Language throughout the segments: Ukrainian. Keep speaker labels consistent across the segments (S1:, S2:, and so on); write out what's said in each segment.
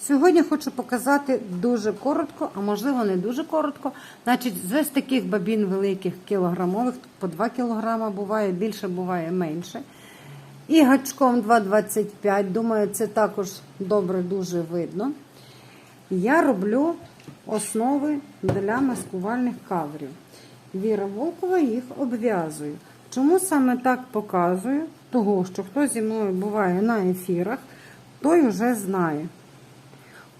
S1: Сьогодні хочу показати дуже коротко, а можливо не дуже коротко. Значить, з таких бабін великих кілограмових, по 2 кілограма буває, більше буває менше. І гачком 2,25. Думаю, це також добре дуже видно. Я роблю основи для маскувальних каврів. Віра Волкова їх обв'язує. Чому саме так показую? Того, що хто зі мною буває на ефірах, той вже знає.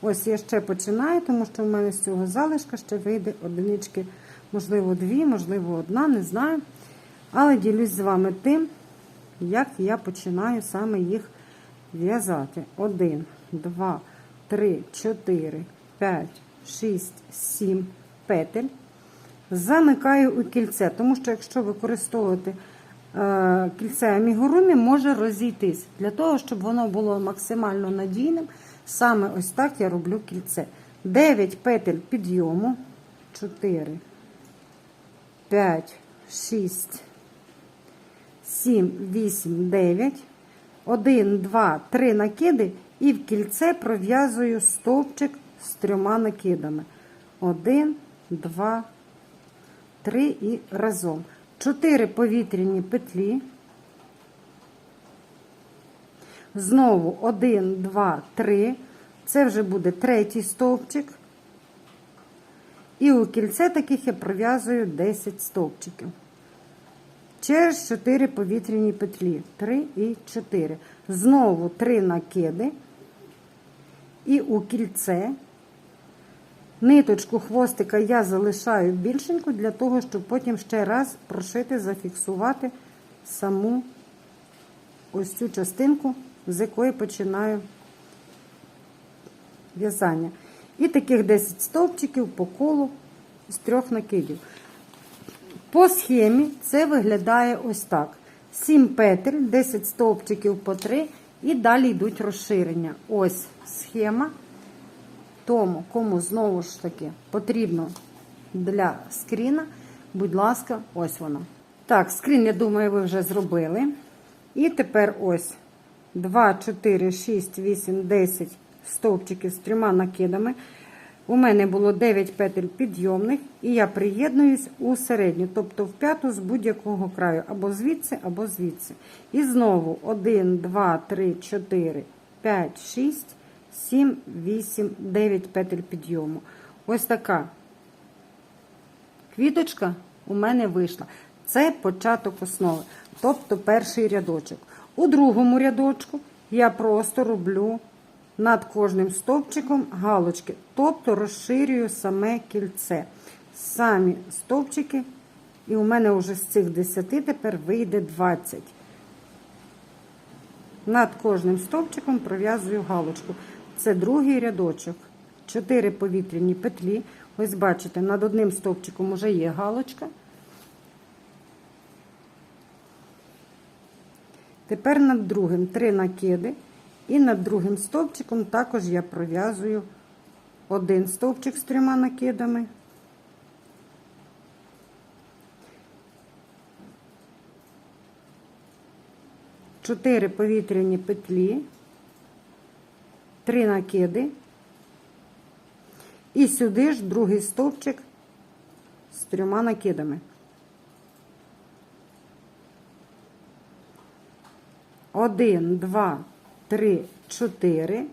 S1: Ось я ще починаю, тому що в мене з цього залишка ще вийде одинички, можливо, дві, можливо, одна, не знаю. Але ділюсь з вами тим, як я починаю саме їх в'язати. Один, два, три, чотири, п'ять, шість, сім петель. Замикаю у кільце, тому що якщо використовувати е, кільце амігурумі, може розійтись. Для того, щоб воно було максимально надійним, саме ось так я роблю кільце. 9 петель підйому, 4, 5, 6, 7, 8, 9, 1, 2, 3 накиди і в кільце пров'язую стовпчик з трьома накидами. 1, 2, 3 і разом. 4 повітряні петлі. Знову 1, 2, 3. Це вже буде третій стовпчик. І у кільце таких я пров'язую 10 стовпчиків. Через 4 повітряні петлі. 3 і 4. Знову 3 накиди. І у кільце ниточку хвостика я залишаю більшеньку для того, щоб потім ще раз прошити, зафіксувати саму ось цю частинку, з якої починаю в'язання. І таких 10 стовпчиків по колу з трьох накидів. По схемі це виглядає ось так: 7 петель, 10 стовпчиків по 3, і далі йдуть розширення. Ось схема. Тому, кому знову ж таки потрібно для скріна, будь ласка, ось воно. Так, скрін, я думаю, ви вже зробили. І тепер ось 2, 4, 6, 8, 10 стовпчиків з трьома накидами. У мене було 9 петель підйомних, і я приєднуюсь у середню, тобто в п'яту з будь-якого краю, або звідси, або звідси. І знову 1, 2, 3, 4, 5, 6, 7, 8, 9 петель підйому. Ось така квіточка у мене вийшла. Це початок основи, тобто перший рядочок. У другому рядочку я просто роблю над кожним стовпчиком галочки, тобто розширюю саме кільце. Самі стовпчики, і у мене вже з цих 10 тепер вийде 20. Над кожним стовпчиком пров'язую галочку. Це другий рядочок. 4 повітряні петлі. Ось бачите, над одним стовпчиком вже є галочка. Тепер над другим 3 накиди. І над другим стовпчиком також я пров'язую один стовпчик з трьома накидами. Чотири повітряні петлі, три накиди. І сюди ж другий стовпчик з трьома накидами. Один, два, 3, 4.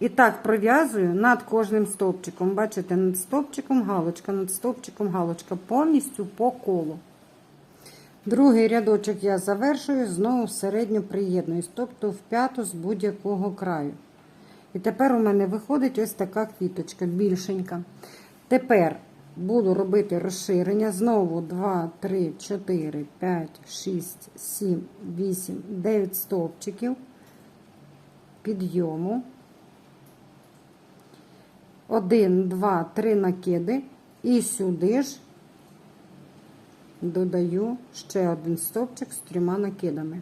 S1: І так пров'язую над кожним стовпчиком. Бачите, над стовпчиком галочка, над стовпчиком галочка, повністю по колу. Другий рядочок я завершую, знову в середню приєднуюсь, тобто в п'яту з будь-якого краю. І тепер у мене виходить ось така квіточка, більшенька. Тепер буду робити розширення. Знову 2, 3, 4, 5, 6, 7, 8, 9 стовпчиків підйому. Один, два, три накиди. І сюди ж додаю ще один стовпчик з трьома накидами.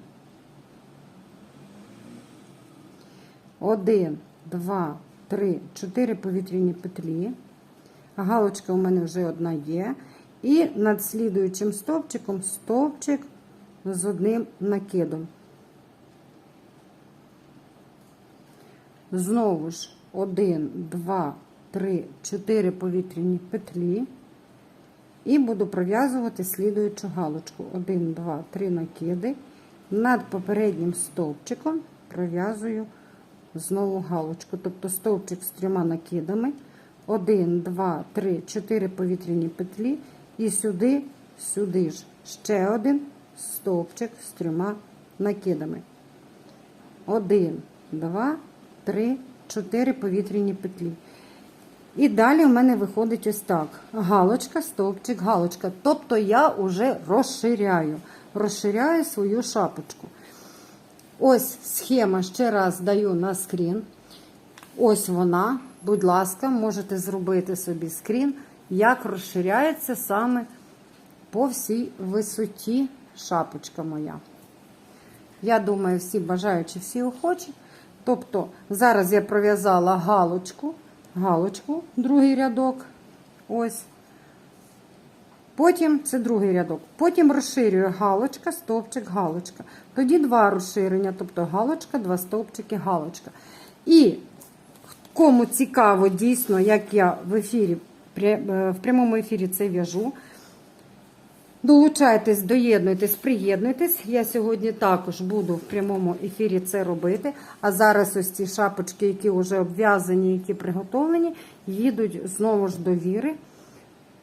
S1: Один, два, три, чотири повітряні петлі. Галочка у мене вже одна є. І над слідуючим стовпчиком стовпчик з одним накидом. Знову ж 1, 2, 3, 4 повітряні петлі. І буду пров'язувати слідуючу галочку. 1, 2, 3 накиди. Над попереднім стовпчиком пров'язую знову галочку. Тобто стовпчик з трьома накидами. 1, 2, 3, 4 повітряні петлі. І сюди, сюди ж ще один стовпчик з трьома накидами. 1, 2, 3, 4 повітряні петлі. І далі в мене виходить ось так: галочка, стовпчик, галочка. Тобто я вже розширяю, розширяю свою шапочку. Ось схема ще раз даю на скрін. Ось вона. Будь ласка, можете зробити собі скрін, як розширяється саме по всій висоті шапочка моя. Я думаю, всі бажаючі, всі охочі. Тобто, зараз я пров'язала галочку, галочку, другий рядок. Ось. Потім це другий рядок. Потім розширюю галочка, стовпчик, галочка. Тоді два розширення, тобто галочка, два стовпчики, галочка. І кому цікаво дійсно, як я в ефірі, е, в прямому ефірі це в'яжу. Долучайтесь, доєднуйтесь, приєднуйтесь. Я сьогодні також буду в прямому ефірі це робити. А зараз ось ці шапочки, які вже обв'язані, які приготовлені, їдуть знову ж до віри,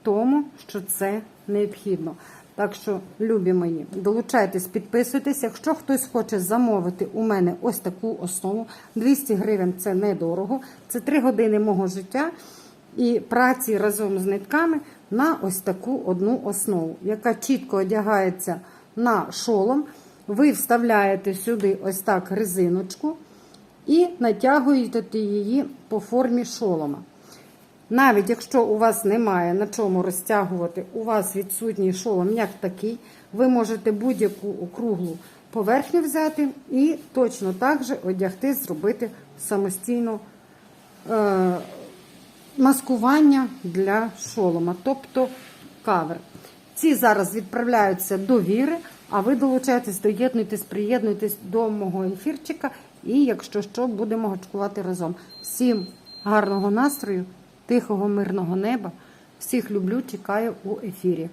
S1: тому що це необхідно. Так що, любі мої, долучайтесь, підписуйтесь. Якщо хтось хоче замовити у мене ось таку основу, 200 гривень це недорого. Це 3 години мого життя і праці разом з нитками на ось таку одну основу, яка чітко одягається на шолом. Ви вставляєте сюди ось так резиночку і натягуєте її по формі шолома. Навіть якщо у вас немає на чому розтягувати, у вас відсутній шолом як такий, ви можете будь-яку округлу поверхню взяти і точно так же одягти, зробити самостійно е, маскування для шолома, тобто кавер. Ці зараз відправляються до віри, а ви долучаєтесь, доєднуйтесь, приєднуйтесь до мого ефірчика. І, якщо що, будемо гачкувати разом. Всім гарного настрою, тихого, мирного неба. Всіх люблю, чекаю у ефірі.